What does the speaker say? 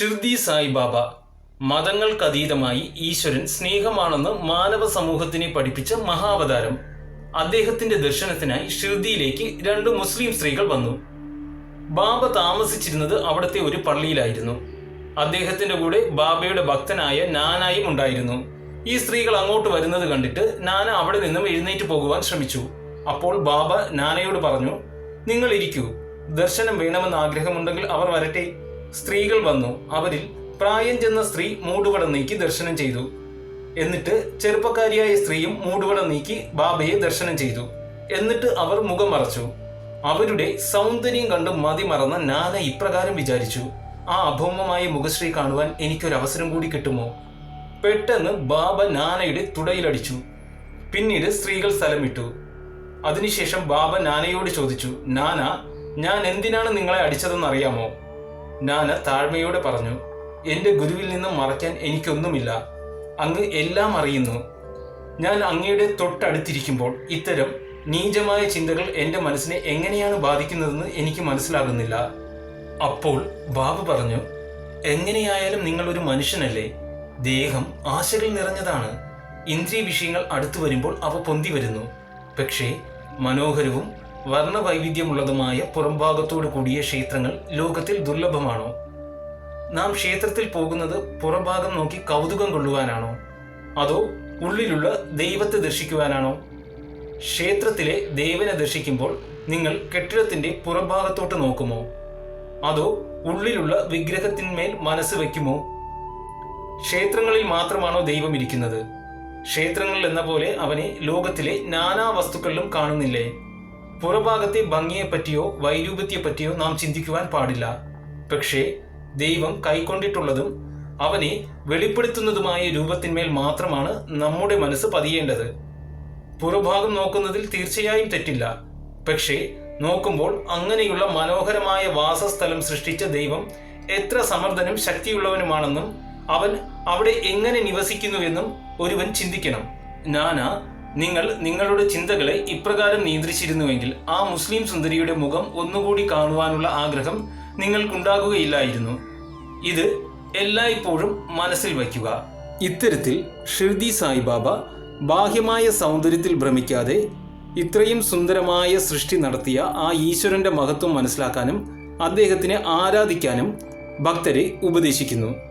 ഷിർദി സായിബാബ മതങ്ങൾക്കതീതമായി ഈശ്വരൻ സ്നേഹമാണെന്ന് മാനവ സമൂഹത്തിനെ പഠിപ്പിച്ച മഹാവതാരം. അദ്ദേഹത്തിന്റെ ദർശനത്തിനായി ഷിർദിയിലേക്ക് രണ്ട് മുസ്ലിം സ്ത്രീകൾ വന്നു. ബാബ താമസിച്ചിരുന്നത് അവിടുത്തെ ഒരു പള്ളിയിലായിരുന്നു. അദ്ദേഹത്തിന്റെ കൂടെ ബാബയുടെ ഭക്തനായ നാനായും ഉണ്ടായിരുന്നു. ഈ സ്ത്രീകൾ അങ്ങോട്ട് വരുന്നത് കണ്ടിട്ട് നാന അവിടെ നിന്നും എഴുന്നേറ്റ് പോകുവാൻ ശ്രമിച്ചു. അപ്പോൾ ബാബ നാനയോട് പറഞ്ഞു നിങ്ങൾ ഇരിക്കൂ. ദർശനം വേണമെന്ന് ആഗ്രഹമുണ്ടെങ്കിൽ അവർ വരട്ടെ. സ്ത്രീകൾ വന്നു അവരിൽ പ്രായം ചെന്ന സ്ത്രീ മൂടുവട നീക്കി ദർശനം ചെയ്തു. എന്നിട്ട് ചെറുപ്പക്കാരിയായ സ്ത്രീയും മൂടുവട നീക്കി ബാബയെ ദർശനം ചെയ്തു. എന്നിട്ട് അവർ മുഖം മറച്ചു അവരുടെ സൗന്ദര്യം കണ്ട് മതിമറന്ന നാന ഇപ്രകാരം വിചാരിച്ചു. ആ അഭൗമമായ മുഖശ്രീ കാണുവാൻ എനിക്കൊരു അവസരം കൂടി കിട്ടുമോ? പെട്ടെന്ന് ബാബ നാനയുടെ തുടയിലടിച്ചു. പിന്നീട് സ്ത്രീകൾ സ്ഥലം വിട്ടു അതിനുശേഷം ബാബ നാനയോട് ചോദിച്ചു നാന ഞാൻ എന്തിനാണ് നിങ്ങളെ അടിച്ചതെന്ന് അറിയാമോ നാന താഴ്മയോടെ പറഞ്ഞു എന്റെ ഗുരുവിൽ നിന്നും മറയ്ക്കാൻ എനിക്കൊന്നുമില്ല. അങ്ങ് എല്ലാം അറിയുന്നു. ഞാൻ അങ്ങയുടെ തൊട്ടടുത്തിരിക്കുമ്പോൾ ഇത്തരം നീചമായ ചിന്തകൾ എന്റെ മനസ്സിനെ എങ്ങനെയാണ് ബാധിക്കുന്നതെന്ന് എനിക്ക് മനസ്സിലാകുന്നില്ല. അപ്പോൾ ബാബു പറഞ്ഞു എങ്ങനെയായാലും നിങ്ങൾ ഒരു മനുഷ്യനല്ലേ? ദേഹം ആശകൾ നിറഞ്ഞതാണ്. ഇന്ദ്രിയ വിഷയങ്ങൾ അടുത്തു വരുമ്പോൾ അവ പൊന്തി വരുന്നു. പക്ഷേ മനോഹരവും വർണവൈവിധ്യമുള്ളതുമായ പുറംഭാഗത്തോടു കൂടിയ ക്ഷേത്രങ്ങൾ ലോകത്തിൽ ദുർലഭമാണോ? നാം ക്ഷേത്രത്തിൽ പോകുന്നത് പുറംഭാഗം നോക്കി കൗതുകം കൊള്ളുവാനാണോ? അതോ ഉള്ളിലുള്ള ദൈവത്തെ ദർശിക്കുവാനാണോ? ക്ഷേത്രത്തിലെ ദേവനെ ദർശിക്കുമ്പോൾ നിങ്ങൾ കെട്ടിടത്തിന്റെ പുറംഭാഗത്തോട്ട് നോക്കുമോ? അതോ ഉള്ളിലുള്ള വിഗ്രഹത്തിന്മേൽ മനസ്സ് വയ്ക്കുമോ? ക്ഷേത്രങ്ങളിൽ മാത്രമാണോ ദൈവം ഇരിക്കുന്നത്? ക്ഷേത്രങ്ങളിൽ എന്ന പോലെ അവനെ ലോകത്തിലെ നാനാ വസ്തുക്കളിലും കാണുന്നില്ലേ? പുറഭാഗത്തെ ഭംഗിയെപ്പറ്റിയോ വൈരൂപത്തെപ്പറ്റിയോ നാം ചിന്തിക്കുവാൻ പാടില്ല. പക്ഷേ ദൈവം കൈക്കൊണ്ടിട്ടുള്ളതും അവനെ വെളിപ്പെടുത്തുന്നതുമായ രൂപത്തിന്മേൽ മാത്രമാണ് നമ്മുടെ മനസ്സ് പതിയേണ്ടത്. പുറഭാഗം നോക്കുന്നതിൽ തീർച്ചയായും തെറ്റില്ല. പക്ഷേ നോക്കുമ്പോൾ അങ്ങനെയുള്ള മനോഹരമായ വാസസ്ഥലം സൃഷ്ടിച്ച ദൈവം എത്ര സമർത്ഥനും ശക്തിയുള്ളവനുമാണെന്നും അവൻ അവിടെ എങ്ങനെ നിവസിക്കുന്നുവെന്നും ഒരുവൻ ചിന്തിക്കണം. നാന നിങ്ങൾ നിങ്ങളുടെ ചിന്തകളെ ഇപ്രകാരം നിയന്ത്രിച്ചിരുന്നുവെങ്കിൽ ആ മുസ്ലിം സുന്ദരിയുടെ മുഖം ഒന്നുകൂടി കാണുവാനുള്ള ആഗ്രഹം നിങ്ങൾക്കുണ്ടാകുകയില്ലായിരുന്നു. ഇത് എല്ലായ്പ്പോഴും മനസ്സിൽ വയ്ക്കുക. ഇത്തരത്തിൽ ഷിർദി സായിബാബ ബാഹ്യമായ സൗന്ദര്യത്തിൽ ഭ്രമിക്കാതെ ഇത്രയും സുന്ദരമായ സൃഷ്ടി നടത്തിയ ആ ഈശ്വരന്റെ മഹത്വം മനസ്സിലാക്കാനും അദ്ദേഹത്തിനെ ആരാധിക്കാനും ഭക്തരെ ഉപദേശിക്കുന്നു.